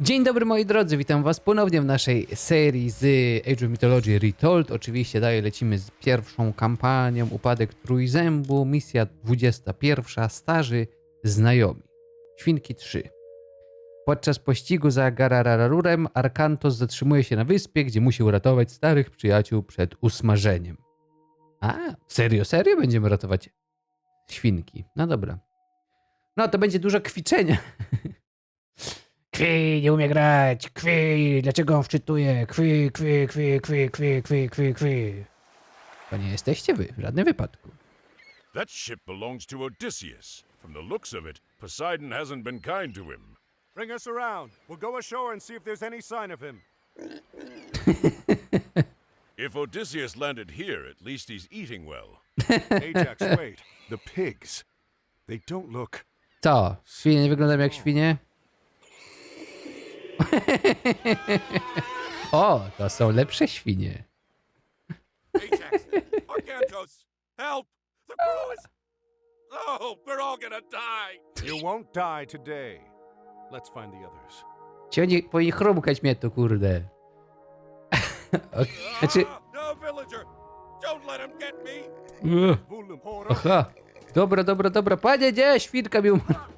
Dzień dobry moi drodzy, witam was ponownie w naszej serii z Age of Mythology Retold. Oczywiście dalej lecimy z pierwszą kampanią Upadek Trójzębu, misja 21, Starzy Znajomi. Świnki 3. Podczas pościgu za Garararurem Arkantos zatrzymuje się na wyspie, gdzie musi uratować starych przyjaciół przed usmażeniem. A, serio, serio będziemy ratować świnki. No dobra. No to będzie dużo kwiczenia. Kwi, nie umie grać. Kwi, dlaczego on wczytuje? Kwi, kwi, kwi, kwi, kwi, kwi, kwi, kwi. To nie jesteście wy, w żadnym wypadku. That ship belongs to Odysseus. From the looks of it, Poseidon hasn't been kind to him. Bring us around. We'll go ashore and see if there's any sign of him. If Odysseus landed here, at least he's eating well. Ajax, wait. The pigs. They don't look. Co? Świnie nie wyglądają jak świnie? O, to są lepsze świnie. Ajax! Arkantos! Help! The crew is... Oh, we're all gonna die! You won't die today. Let's find the others. Ci oni powinni chrumkać mnie tu, kurde. Ok, Znaczy... Ah, no, villager! Don't let him get me! Ugh. Vulum hora. Aha. Dobra, dobra, dobra. Panie, nie, świnka mi umarła.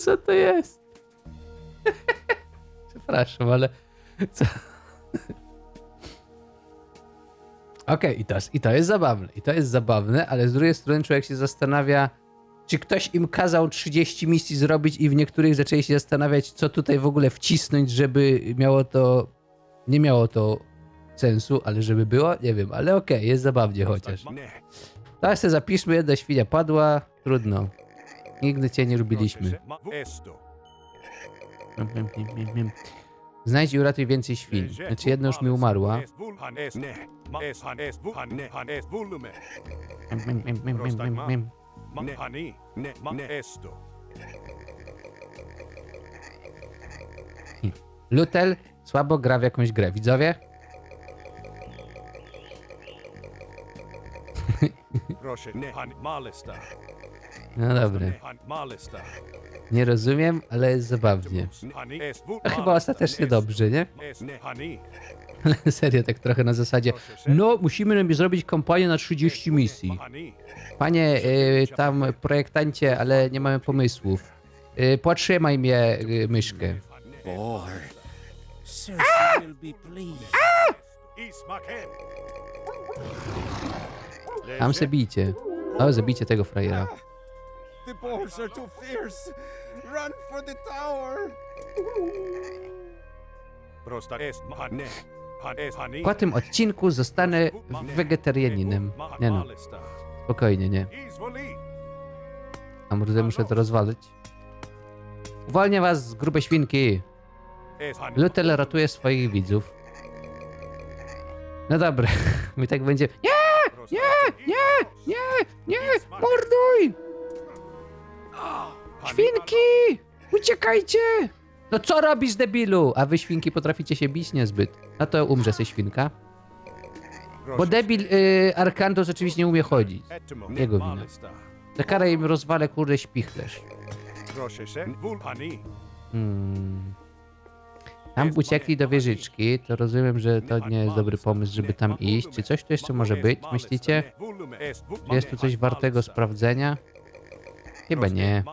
Co to jest? Przepraszam, ale... Co? Okej, i, to, jest- i to jest zabawne. I to jest zabawne, ale z drugiej strony człowiek się zastanawia, czy ktoś im kazał 30 misji zrobić i w niektórych zaczęli się zastanawiać, co tutaj w ogóle wcisnąć, żeby miało to... Nie miało to sensu, ale żeby było, nie wiem, ale okej, jest zabawnie chociaż. Nie. Tak sobie zapiszmy, jedna świnia padła, trudno. Nigdy cię nie lubiliśmy. Znajdź i uratuj więcej świn. Znaczy jedna już mi umarła. Nie. Lutel słabo gra w jakąś grę. Widzowie? Proszę han malesta. No malesta. Nie rozumiem, ale jest zabawnie. A chyba ostatecznie dobrze, nie? Ale serio, tak trochę na zasadzie. No, musimy zrobić kampanię na 30 misji. Panie, y, tam projektancie, ale nie mamy pomysłów. Y, potrzymaj mnie, y, myszkę. Tam se bijcie. O, zabijcie tego frajera. The boars are too fierce. Run for the tower. Prosta hani. Po tym odcinku zostanę wegetarianinem. Nie no, spokojnie, nie. A może muszę to rozwalić? Uwalniam was z grube świnki. Lutel ratuje swoich widzów. No dobra, my tak będzie. Nie! Nie! Nie! Nie! Nie! Morduj! Świnki! Uciekajcie! No co robisz, debilu? A wy świnki potraficie się bić niezbyt. No to umrze se świnka. Bo debil y, Arkantos oczywiście nie umie chodzić. Jego wina. Za karę im rozwalę kurde śpichlerz. Proszę się. Vul hani. Hmm. Tam uciekli do wieżyczki, to rozumiem, że to nie jest dobry pomysł, żeby tam iść. Czy coś tu jeszcze może być, myślicie? Czy jest tu coś wartego sprawdzenia? Chyba nie.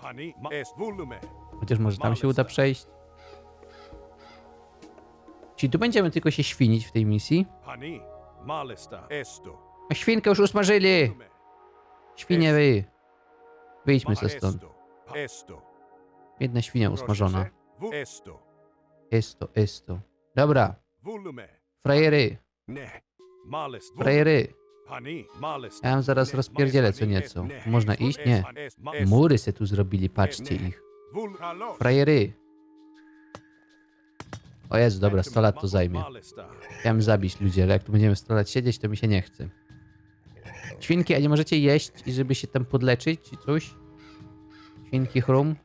Chociaż może tam się uda przejść. Czy tu będziemy tylko się świnić w tej misji? A świnkę już usmażyli! Świnie wy! Wyjdźmy ze stąd. Jedna świnia usmażona. Esto. Esto, esto. Dobra, frajery, frajery. Ja ją zaraz rozpierdzielę co nieco. Można iść? Nie. Mury se tu zrobili, patrzcie ich. Frajery. O Jezu, dobra, 100 lat to zajmie. Chciałem zabić ludzi, ale jak tu będziemy 100 lat siedzieć, to mi się nie chce. Świnki, a nie możecie jeść i żeby się tam podleczyć czy coś? Świnki chrum?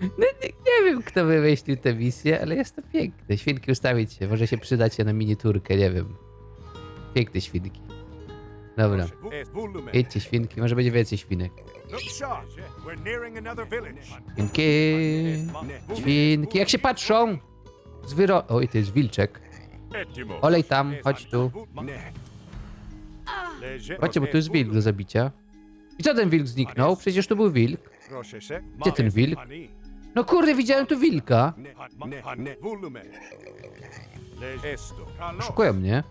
Nie, wiem, kto wymyślił tę misję, ale jest to piękne. Świnki ustawić się, może się przydać się na miniaturkę, nie wiem. Piękne świnki. Dobra. Idźcie świnki, może będzie więcej świnek. Świnki, świnki, jak się patrzą? Zwyro... Oj, to jest wilczek. Olej tam, chodź tu. Chodźcie, bo tu jest wilk do zabicia. I co ten wilk zniknął? Przecież tu był wilk. Gdzie ten wilk? No kurde, widziałem tu wilka. Szukują mnie.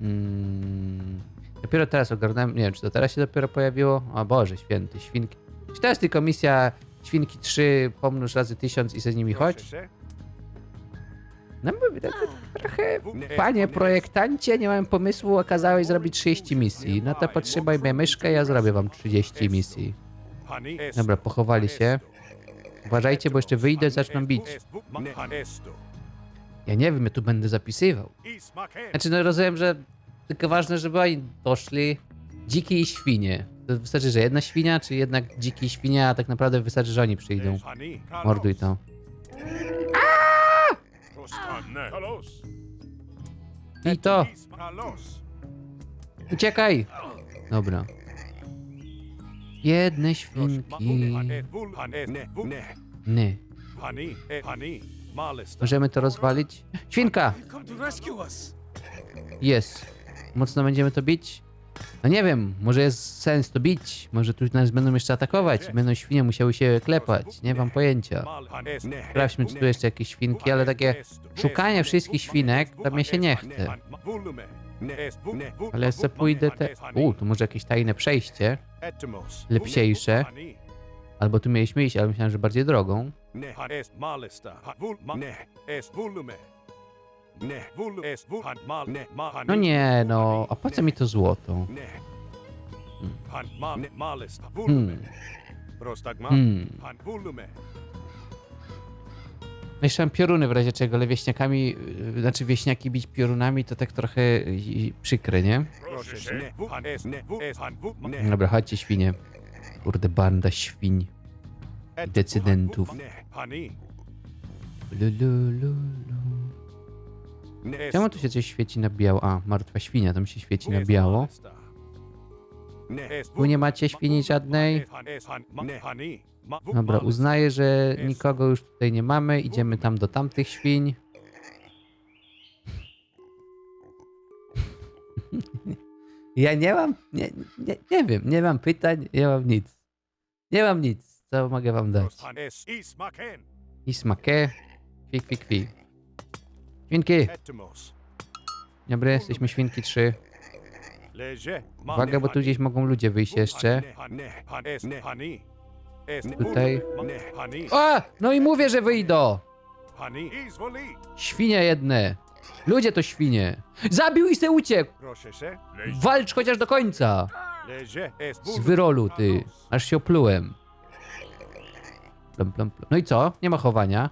Mm, dopiero teraz ogarnąłem, nie wiem, czy to teraz się dopiero pojawiło? O Boże, święty, świnki. Czy to jest tylko misja świnki 3, pomnóż razy 1000 i se z nimi chodź? No bo tak, trochę, panie projektancie, nie mam pomysłu, okazałeś zrobić 30 misji. No to potrzymaj mnie myszkę, ja zrobię wam 30 misji. Dobra, pochowali się. Uważajcie, bo jeszcze wyjdę, zaczną bić. Ja nie wiem, ja tu będę zapisywał. Znaczy, no rozumiem, że tylko ważne, żeby oni doszli. Dziki i świnie. To wystarczy, że jedna świnia, czy jednak dziki i świnia, a tak naprawdę wystarczy, że oni przyjdą. Morduj to. I to! Uciekaj! Dobra. Jedne świnki. Nie. Możemy to rozwalić? Świnka! Jest. Mocno będziemy to bić? No nie wiem, może jest sens to bić. Może tu nas będą jeszcze atakować. Będą świnie musiały się klepać. Nie mam pojęcia. Sprawdźmy, czy tu jeszcze jakieś świnki, ale takie szukanie wszystkich świnek, to mnie się nie chce. Ale se pójdę te... U, tu może jakieś tajne przejście. Lepsiejsze. Albo tu mieliśmy iść, ale myślałem, że bardziej drogą. No nie, no. A po co mi to złoto? Hmm. Hmm. Jeszcze mam pioruny w razie czego, ale wieśniakami, yy, znaczy wieśniaki bić piorunami to tak trochę yy, przykre, nie? Dobra, chodźcie świnie. Kurde, banda świń. Decydentów. Lu, lu, lu, lu. Czemu tu się coś świeci na biało? A, martwa świnia, tam się świeci na biało. Tu nie macie świni żadnej? Dobra, uznaję, że nikogo już tutaj nie mamy. Idziemy tam do tamtych świń. Ja nie mam, nie, nie, nie wiem, nie mam pytań, nie mam nic. Nie mam nic, co mogę wam dać. I smakę, kwi, kwi, kwi. Świnki, dobra, jesteśmy świnki 3. Uwaga, bo tu gdzieś mogą ludzie wyjść jeszcze. Tutaj. A! No i mówię, że wyjdą! Świnie jedne. Ludzie to świnie. Zabił i se uciekł! Walcz chociaż do końca! Z wyrolu, ty. Aż się oplułem. Plum, plum, plum. No i co? Nie ma chowania.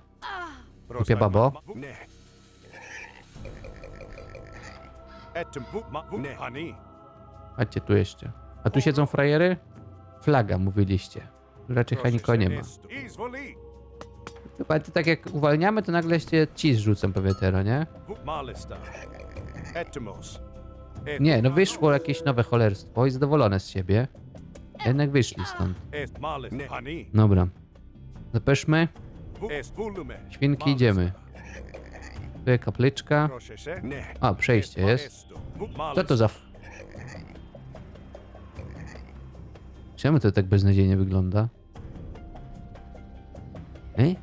Głupia babo. Chodźcie tu jeszcze. A tu siedzą frajery? Flaga, mówiliście. Raczej chyba nikogo nie ma. Chyba to tak jak uwalniamy, to nagle się ci zrzucą powietero, nie? Nie, no wyszło jakieś nowe cholerstwo i zadowolone z siebie. Jednak wyszli stąd. Dobra. Zapeszmy. Świnki, idziemy. Tu jest kapliczka. A, przejście jest. Co to za... Czemu to tak beznadziejnie wygląda? Ej?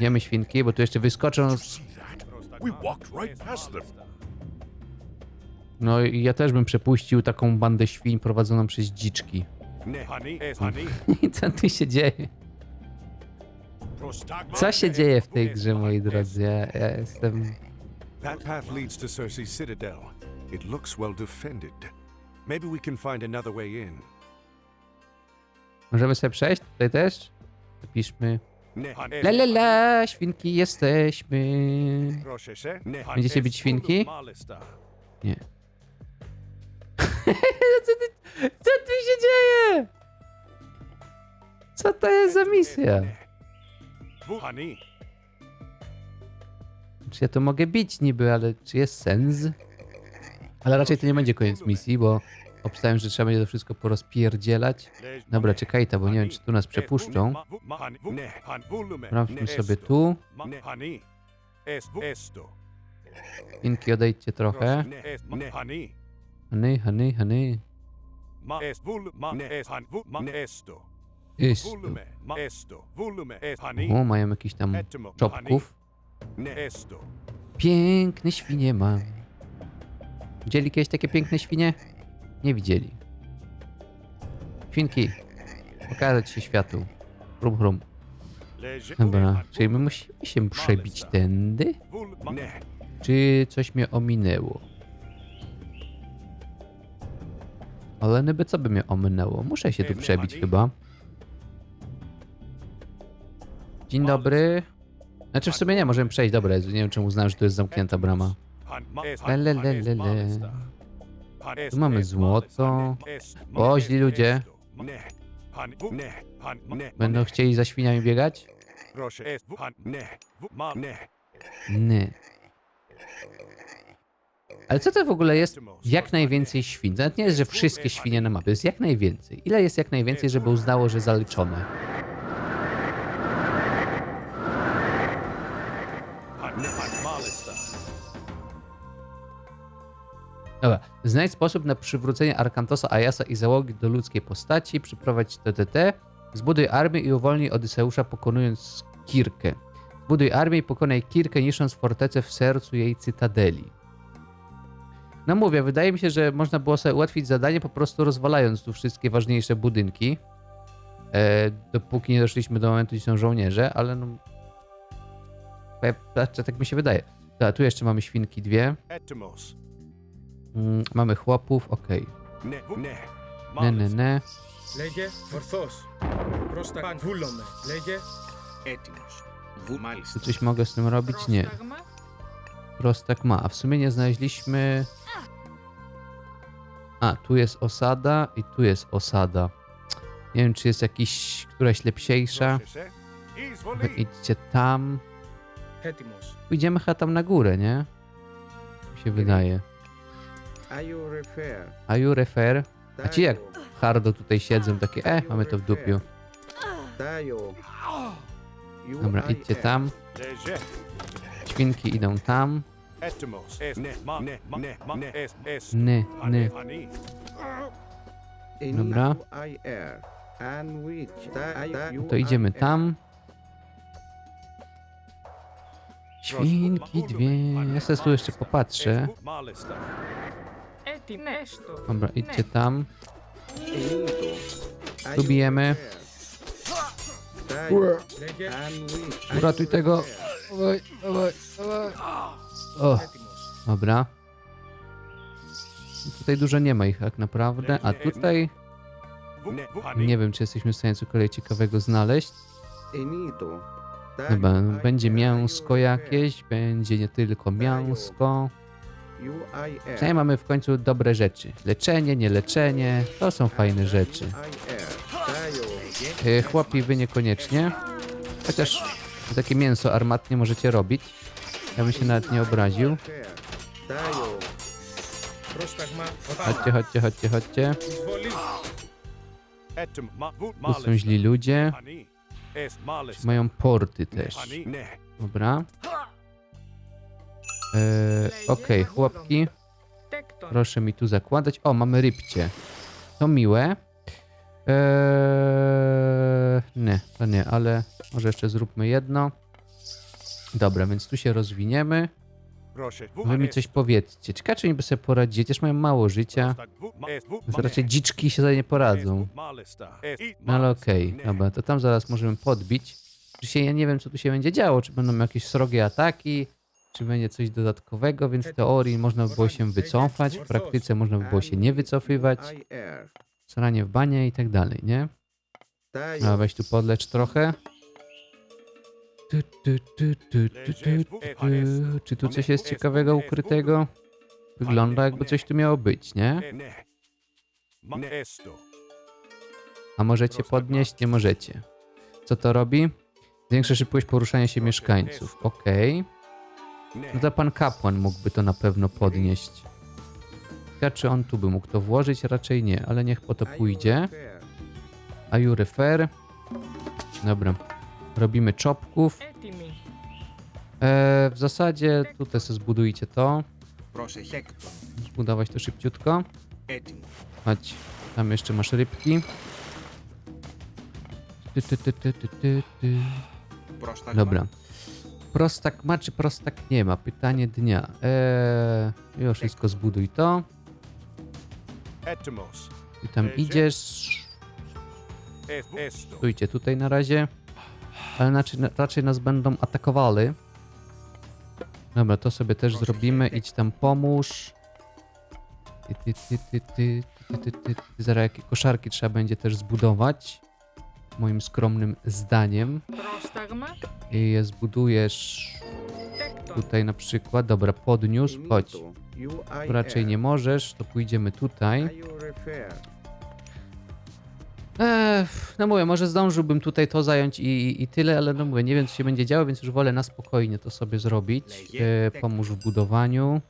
Jemy świnki, bo tu jeszcze wyskoczą... z-. No i ja też bym przepuścił taką bandę świń prowadzoną przez dziczki. I co tu się dzieje? Co się dzieje w tej grze, moi drodzy? Ja, ja jestem... That path leads to Cersei's citadel. It looks well defended. Maybe we can find another way in. Możemy sobie przejść tutaj też? Zapiszmy. La la la, świnki jesteśmy. Będziecie bić świnki? Nie. co, ty, co tu się dzieje? Co to jest za misja? Znaczy ja to mogę bić niby, ale czy jest sens? Ale raczej to nie będzie koniec misji, bo obstałem, że trzeba będzie to wszystko porozpierdzielać. Dobra, czekaj ta, bo nie wiem, czy tu nas przepuszczą. Sprawdźmy sobie tu. Inki, odejdźcie trochę. Hany, hany, hany. Jest. O, mają jakiś tam czopków. Piękne świnie mam. Widzieli kiedyś takie piękne świnie? Nie widzieli. Świnki, pokazać się światu. Hrum, hrum. Dobra, czyli my musimy się przebić tędy? Czy coś mnie ominęło? Ale niby co by mnie ominęło? Muszę się tu przebić chyba. Dzień dobry. Znaczy w sumie nie, możemy przejść. Dobra, nie wiem czemu uznałem, że to jest zamknięta brama. Lelelelele. Tu mamy złoto. O, źli ludzie. Będą chcieli za świniami biegać? Nie. Ale co to w ogóle jest jak najwięcej świn? To nawet nie jest, że wszystkie świnie na mapie, jest jak najwięcej. Ile jest jak najwięcej, żeby uznało, że zaliczone? Dobra, znajdź sposób na przywrócenie Arkantosa, Ayasa i załogi do ludzkiej postaci, przyprowadź TTT, zbuduj armię i uwolnij Odyseusza pokonując Kirkę. Zbuduj armię i pokonaj Kirkę, niszcząc fortecę w sercu jej cytadeli. No mówię, wydaje mi się, że można było sobie ułatwić zadanie po prostu rozwalając tu wszystkie ważniejsze budynki. E, dopóki nie doszliśmy do momentu, gdzie są żołnierze, ale no... e, Znaczy, tak mi się wydaje. Dobra, tu jeszcze mamy świnki dwie. Mm, mamy chłopów, okej. Ne, ne, ne. Λέγε ορθός. Προς τα βούλομαι. Λέγε έτοιμος. Βου, Tu μάλιστα. coś mogę z tym robić? Nie. Prostak ma. A w sumie nie znaleźliśmy... A, tu jest osada i tu jest osada. Nie wiem, czy jest jakiś, któraś lepsiejsza. Wy idźcie tam. Έτοιμος. Pójdziemy chyba tam na górę, nie? Mi się wydaje. Are you refer? A you refer? A ci jak hardo tutaj siedzą, takie e, mamy to w dupiu. Dobra, idźcie tam. Świnki idą tam. Ny, ny. Dobra. And which? To idziemy tam. Świnki dwie. Ja sobie tu jeszcze popatrzę. Dobra, idźcie tam. Tu bijemy. Uratuj tego. Dawaj. O, dobra. Tutaj dużo nie ma ich tak naprawdę, a tutaj... Nie wiem, czy jesteśmy w stanie cokolwiek ciekawego znaleźć. Chyba będzie mięsko jakieś, będzie nie tylko mięsko. UIR. Mamy w końcu dobre rzeczy. Leczenie, nieleczenie, to są fajne rzeczy. Chłopi, wy niekoniecznie. Chociaż takie mięso armatnie możecie robić. Ja bym się nawet nie obraził. Chodźcie, chodźcie, chodźcie, chodźcie. Tu są źli ludzie. Mają porty też. Dobra. E, Okej, chłopki. Proszę mi tu zakładać. O, mamy rybcie. To miłe. Eee, nie, to nie, ale może jeszcze zróbmy jedno. Dobra, więc tu się rozwiniemy. Wy mi coś powiedzcie. Ciekawe, czy oni by sobie poradzili, chociaż mają mało życia. Więc raczej dziczki się za nie poradzą. No ale okej, dobra, to tam zaraz możemy podbić. Dzisiaj ja nie wiem, co tu się będzie działo. Czy będą jakieś srogie ataki, czy będzie coś dodatkowego, więc w teorii można by było się wycofać, w praktyce można by było się nie wycofywać, sranie w banie i tak dalej, nie? A weź tu podlecz trochę. Tu, tu, tu, tu, tu, tu, tu. Czy tu coś jest ciekawego ukrytego? Wygląda jakby coś tu miało być, nie? A możecie podnieść? Nie możecie. Co to robi? Zwiększa szybkość poruszania się mieszkańców. Okej. No to pan kapłan mógłby to na pewno podnieść. Ja, czy on tu by mógł to włożyć? Raczej nie, ale niech po to pójdzie. A you refer? Dobra. Robimy czopków. E, w zasadzie tutaj sobie zbudujcie to. Zbudować to szybciutko. Chodź, tam jeszcze masz rybki. Dobra. Prostak ma czy prostak nie ma? Pytanie dnia. Eee, już wszystko zbuduj to. I tam idziesz. Stójcie tutaj na razie. Ale raczej, raczej nas będą atakowali. Dobra, to sobie też zrobimy. Idź tam pomóż. Ty, ty, ty, ty, ty, ty, ty, ty, ty. Zaraz jakie koszarki trzeba będzie też zbudować moim skromnym zdaniem. I je zbudujesz tutaj na przykład. Dobra, podniósł, chodź. Tu raczej nie możesz, to pójdziemy tutaj. No mówię, może zdążyłbym tutaj to zająć i, i tyle, ale no mówię, nie wiem co się będzie działo, więc już wolę na spokojnie to sobie zrobić. Eee, pomóż w budowaniu.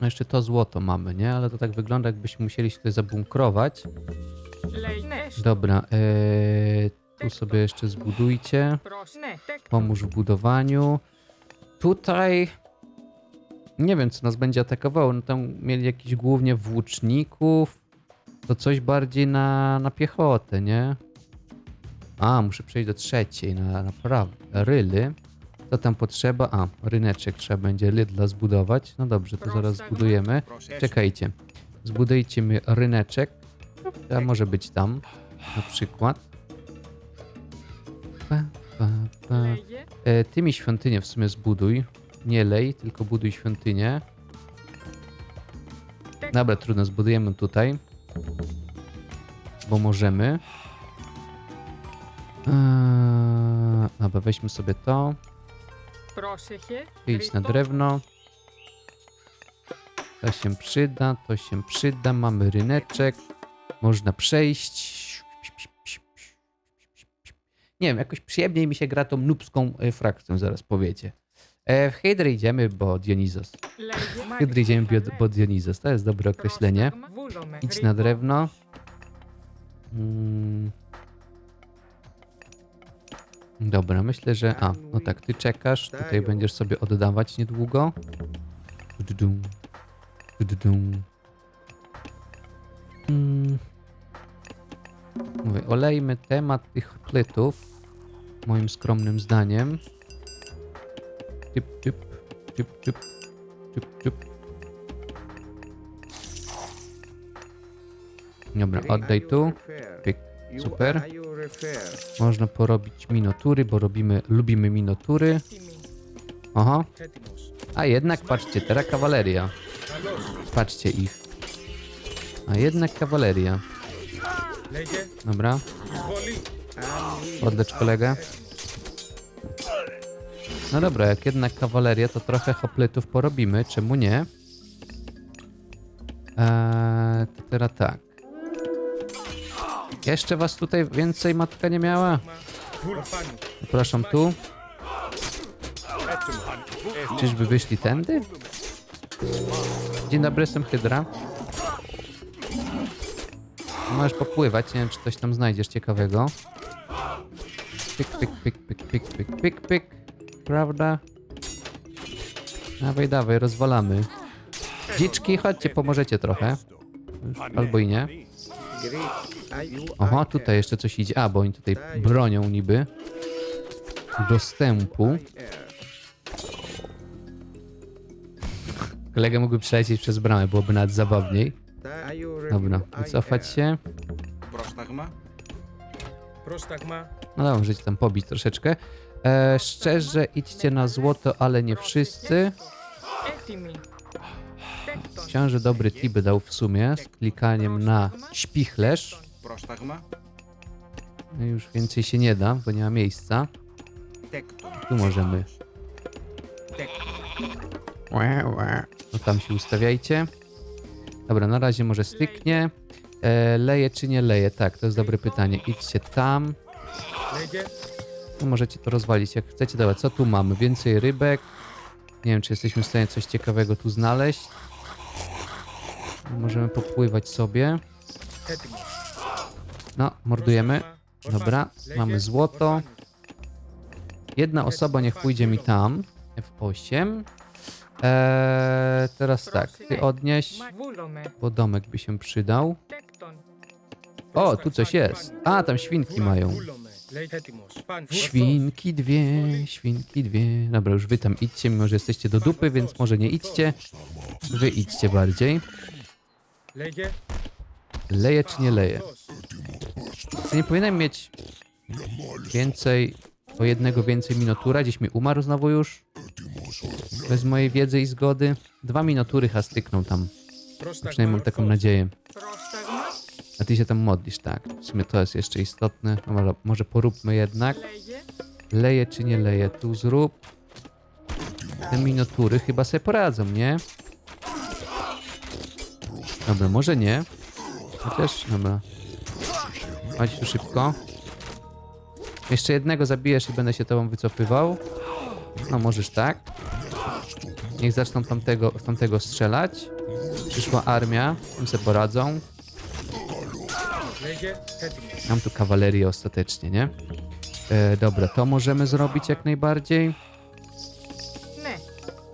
No jeszcze to złoto mamy, nie? Ale to tak wygląda, jakbyśmy musieli się tutaj zabunkrować. Dobra, e, tu sobie jeszcze zbudujcie. Pomóż w budowaniu. Tutaj nie wiem, co nas będzie atakowało. No tam mieli jakiś głównie włóczników. To coś bardziej na, na piechotę, nie? A, muszę przejść do trzeciej, na, naprawdę. Ryly. Co tam potrzeba? A, ryneczek trzeba będzie Lidla zbudować. No dobrze, to zaraz zbudujemy. Czekajcie. Zbudujcie mi ryneczek. To może być tam, na przykład. Pa, pa, pa. E, ty mi świątynię w sumie zbuduj. Nie lej, tylko buduj świątynię. Dobra, trudno, zbudujemy tutaj. Bo możemy. Eee, dobra, weźmy sobie to. Idź na drewno. To się przyda, to się przyda. Mamy ryneczek można przejść. Nie wiem, jakoś przyjemniej mi się gra tą nubską e, frakcją, zaraz powiecie. E, w Hydry idziemy, bo Dionizos. W Hydry idziemy, bo Dionizos. To jest dobre określenie. Idź na drewno. Mm. Dobra, myślę, że... A, no tak, ty czekasz. Tutaj będziesz sobie oddawać niedługo. Dudum. Dudum. Hmm. Mówię, olejmy temat tych plytów, moim skromnym zdaniem. Czyp, czyp. Dobra, oddaj tu. Pyk, super. Można porobić minotury, bo robimy, lubimy minotury. Aha. A jednak, patrzcie, teraz kawaleria. Patrzcie ich. A jednak kawaleria. Dobra. Podlecz kolegę. No dobra, jak jednak kawaleria, to trochę hopletów porobimy, czemu nie? Eee, to teraz tak. Jeszcze was tutaj więcej matka nie miała? Zapraszam tu. Czyżby wyszli tędy? Dzień dobry, jestem Hydra. Możesz popływać, nie wiem czy coś tam znajdziesz ciekawego. Pyk, pyk, pyk, pyk, pyk, pyk, pyk, pyk. Prawda? Dawaj, dawaj, rozwalamy. Dziczki, chodźcie, pomożecie trochę. Albo i nie. Oho, tutaj jeszcze coś idzie. A, bo oni tutaj bronią niby. Dostępu. Kolega mógłby przelecieć przez bramę, byłoby nawet zabawniej. Dobra, wycofać się. Prosztak. No dobra, możecie tam pobić troszeczkę. E, szczerze, idźcie na złoto, ale nie wszyscy. Chciałem, że dobry tip dał w sumie z klikaniem na śpichlerz. Prosztak? No Już więcej się nie da, bo nie ma miejsca. Tu możemy. No tam się ustawiajcie. Dobra, na razie może styknie. E, leje czy nie leje? Tak, to jest dobre pytanie. Idźcie tam. No możecie to rozwalić jak chcecie. Dobra, co tu mamy? Więcej rybek. Nie wiem, czy jesteśmy w stanie coś ciekawego tu znaleźć. Możemy popływać sobie. No, mordujemy. Dobra, mamy złoto. Jedna osoba niech pójdzie mi tam. F8. Eee, teraz tak, ty odnieś, bo domek by się przydał. O, tu coś jest. A, tam świnki mają. Świnki dwie, świnki dwie. Dobra, już wy tam idźcie, mimo że jesteście do dupy, więc może nie idźcie. Wy idźcie bardziej. Leje czy nie leje? Nie powinienem mieć więcej o jednego więcej minotura, gdzieś mi umarł znowu już. Bez mojej wiedzy i zgody. Dwa minotury hastykną tam. Przynajmniej mam taką nadzieję. A ty się tam modlisz, tak. W sumie to jest jeszcze istotne. No, może poróbmy jednak. Leje czy nie leje? Tu zrób. Te minotury chyba sobie poradzą, nie? Dobra, może nie. Chociaż, dobra. Chodź tu szybko. Jeszcze jednego zabijesz i będę się tobą wycofywał. No możesz tak. Niech zaczną tamtego, tamtego strzelać. Przyszła armia, im se poradzą. Mam tu kawalerię ostatecznie, nie? E, dobra, to możemy zrobić jak najbardziej.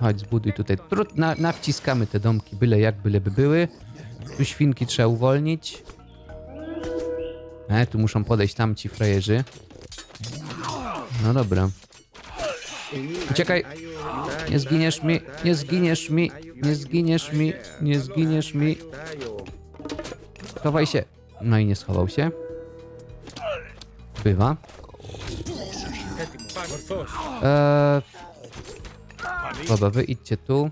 Chodź, zbuduj tutaj. Na, nawciskamy te domki, byle jak, byle by były. Tu świnki trzeba uwolnić. E, tu muszą podejść tamci frajerzy. No dobra. Uciekaj! Nie zginiesz mi, nie zginiesz mi, nie zginiesz mi, nie zginiesz mi. Schowaj się. No i nie schował się. Bywa. Eee... Wy idźcie tu.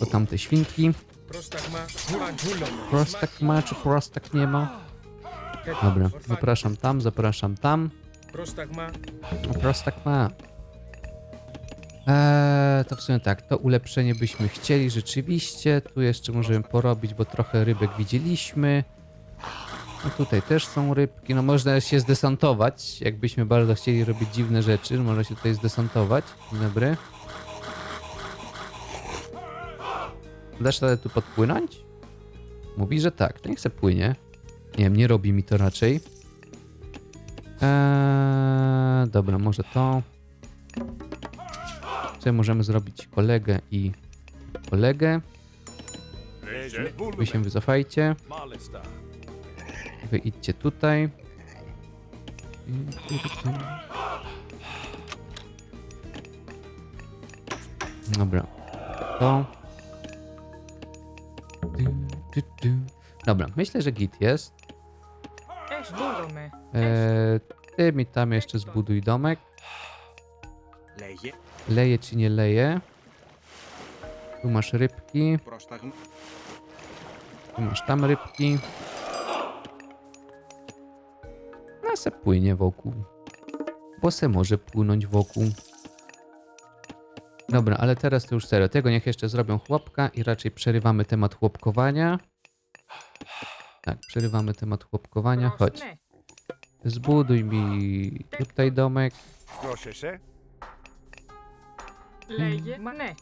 To tamte świnki. Prostak ma, czy prostak nie ma? Dobra, zapraszam tam, zapraszam tam. Prostak ma. Prostak ma. Eee, to w sumie tak, to ulepszenie byśmy chcieli rzeczywiście. Tu jeszcze możemy porobić, bo trochę rybek widzieliśmy. No tutaj też są rybki. No można się zdesantować, jakbyśmy bardzo chcieli robić dziwne rzeczy. No można się tutaj zdesantować. Dzień dobry. Dasz radę tu podpłynąć? Mówi, że tak. To nie chce płynie. Nie wiem, nie robi mi to raczej. Eee, dobra, może to. Co możemy zrobić? Kolegę i kolegę. Wy się wycofajcie. Wy idźcie tutaj. Dobra. To. Dobra, myślę, że git jest. E, ty mi tam jeszcze zbuduj domek. Leje. Leje czy nie leje? Tu masz rybki. Tu masz tam rybki. No se płynie wokół. Bo se może płynąć wokół. Dobra, ale teraz to już serio. Tego niech jeszcze zrobią chłopka i raczej przerywamy temat chłopkowania. Tak, przerywamy temat chłopkowania. Chodź. Zbuduj mi tutaj domek. Proszę się. Leje mm. mne.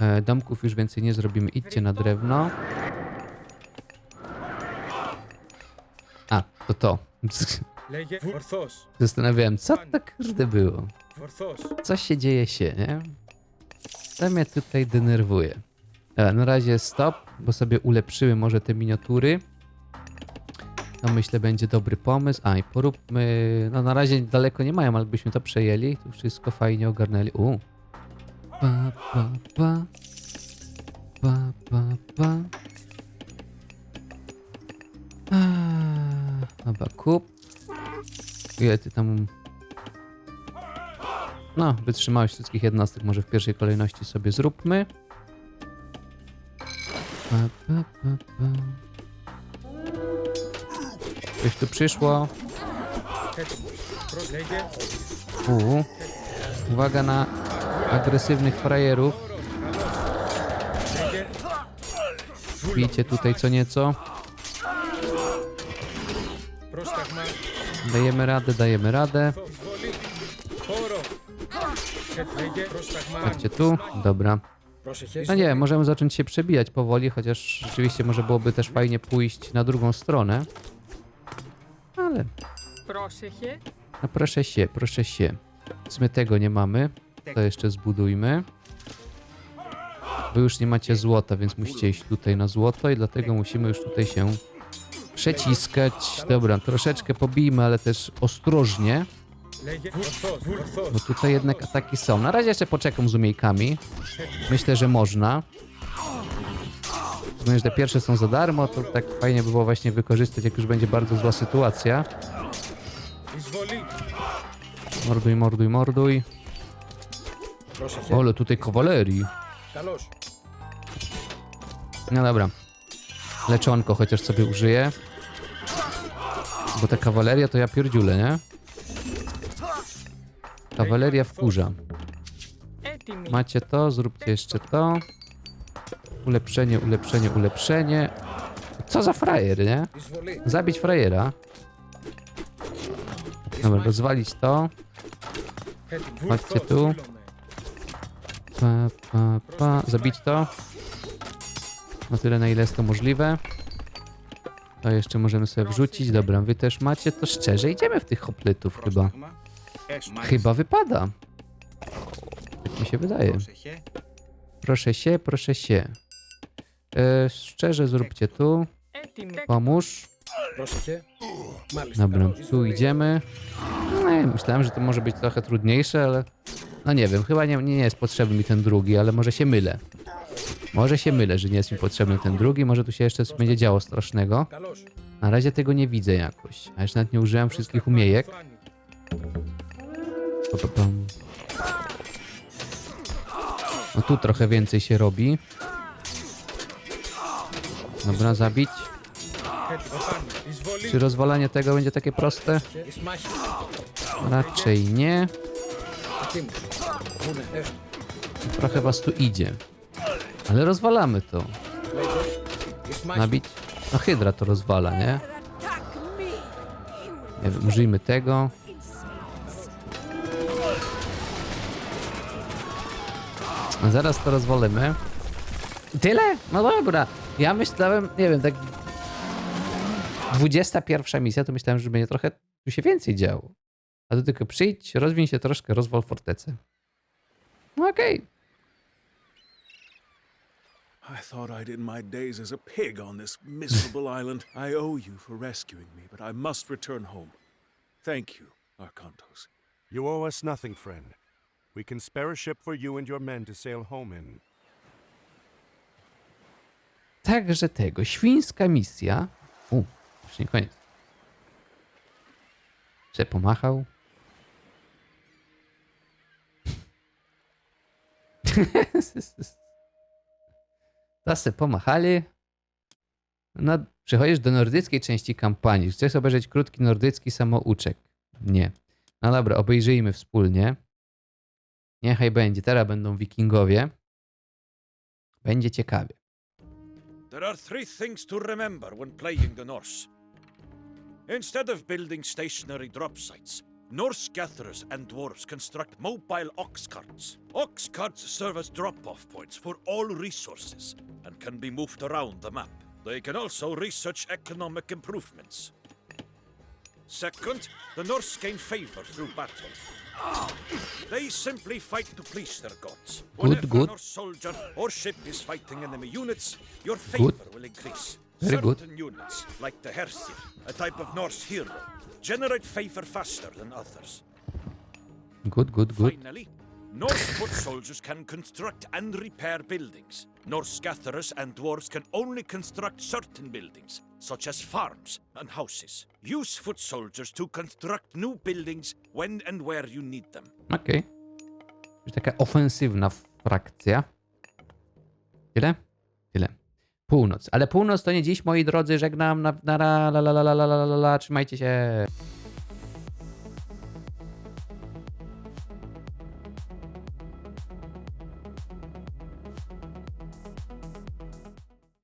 E, domków już więcej nie zrobimy. Idźcie na drewno. A, to to. Zastanawiałem, co tak kurde było. Co się dzieje się, nie? To mnie tutaj denerwuje. E, na razie stop, bo sobie ulepszymy może te miniatury. To myślę będzie dobry pomysł. A i poróbmy. No na razie daleko nie mają, ale byśmy to przejęli. Tu wszystko fajnie ogarnęli. U. Pa, pa, pa. Pa, pa, pa. Dobra, kup. Ile ty tam no, wytrzymałość wszystkich jednostek może w pierwszej kolejności sobie zróbmy. Pa, pa, pa, pa. Coś tu przyszło. U. Uwaga na agresywnych frajerów. Bijcie tutaj co nieco. Dajemy radę, dajemy radę. Patrzcie tu, dobra. Proszę cię. No nie, możemy zacząć się przebijać powoli, chociaż rzeczywiście może byłoby też fajnie pójść na drugą stronę. Ale Proszę cię. no proszę się, proszę się. W sumie tego nie mamy. To jeszcze zbudujmy. Wy już nie macie złota, więc musicie iść tutaj na złoto i dlatego musimy już tutaj się przeciskać. Dobra, troszeczkę pobijmy, ale też ostrożnie. Bo tutaj jednak ataki są. Na razie jeszcze poczekam z umiejkami. Myślę, że można. Szczególnie, że te pierwsze są za darmo, to tak fajnie by było właśnie wykorzystać, jak już będzie bardzo zła sytuacja. Morduj, morduj, morduj. Ole, tutaj kawalerii. No dobra. Leczonko chociaż sobie użyję. Bo ta kawaleria to ja pierdziulę, nie? Kawaleria wkurza. Macie to, zróbcie jeszcze to. Ulepszenie, ulepszenie, ulepszenie. Co za frajer, nie? Zabić frajera. Dobra, rozwalić to. Chodźcie tu. Pa, pa, pa. Zabić to. Na tyle, na ile jest to możliwe. To jeszcze możemy sobie wrzucić. Dobra, wy też macie. To szczerze, idziemy w tych hopletów chyba. Chyba wypada. Tak mi się wydaje. Proszę się, proszę się. E, szczerze zróbcie tu. Pomóż. Dobra, tu idziemy. No, myślałem, że to może być trochę trudniejsze, ale... No nie wiem, chyba nie, nie jest potrzebny mi ten drugi, ale może się mylę. Może się mylę, że nie jest mi potrzebny ten drugi, może tu się jeszcze coś będzie działo strasznego. Na razie tego nie widzę jakoś, a jeszcze nawet nie użyłem wszystkich umiejek. No tu trochę więcej się robi. Dobra, zabić. Czy rozwalanie tego będzie takie proste? Raczej nie. Trochę was tu idzie. Ale rozwalamy to. Nabić. No hydra to rozwala, nie? Nie wiem, użyjmy tego. Zaraz to rozwalimy. Tyle? No dobra. Ja myślałem, nie wiem, tak 21 misja, to myślałem, że będzie trochę tu się więcej działo. A tu tylko przyjdź, rozwiń się troszkę, rozwal fortecę. No okej. I thought I'd end my days as a pig on this miserable island. I owe you for rescuing me, but I must return home. Thank you, Arkantos. You owe us nothing, friend. We can spare a ship for you and your men to sail home in. Także tego. Świńska misja. U, już nie koniec. Se pomachał. Se pomachali. No, przechodzisz do nordyckiej części kampanii. Chcesz obejrzeć krótki nordycki samouczek? Nie. No dobra, obejrzyjmy wspólnie. Niechaj będzie. Teraz będą wikingowie. Będzie ciekawie. There are three things to remember when playing the Norse. Instead of building stationary drop sites, Norse gatherers and dwarves construct mobile ox carts. Ox carts serve as drop off points for all resources and can be moved around the map. They can also research economic improvements. Second, the Norse gain favor through battle. They simply fight to please their gods. Whenever good. a Norse soldier or ship is fighting enemy units, your favor will increase. Very good. Certain units, like the Hersir, a type of Norse hero, generate favor faster than others. Good, good, good. Finally, Norse foot soldiers can construct and repair buildings. Norse gatherers and dwarves can only construct certain buildings, such as farms and houses. Use foot soldiers to construct new buildings when and where you need them. Okej. Okay. Taka ofensywna frakcja. Tyle? Tyle. Północ. Ale północ to nie dziś, moi drodzy. Żegnam na, na na, la, la, la, la, la, la, la. Trzymajcie się.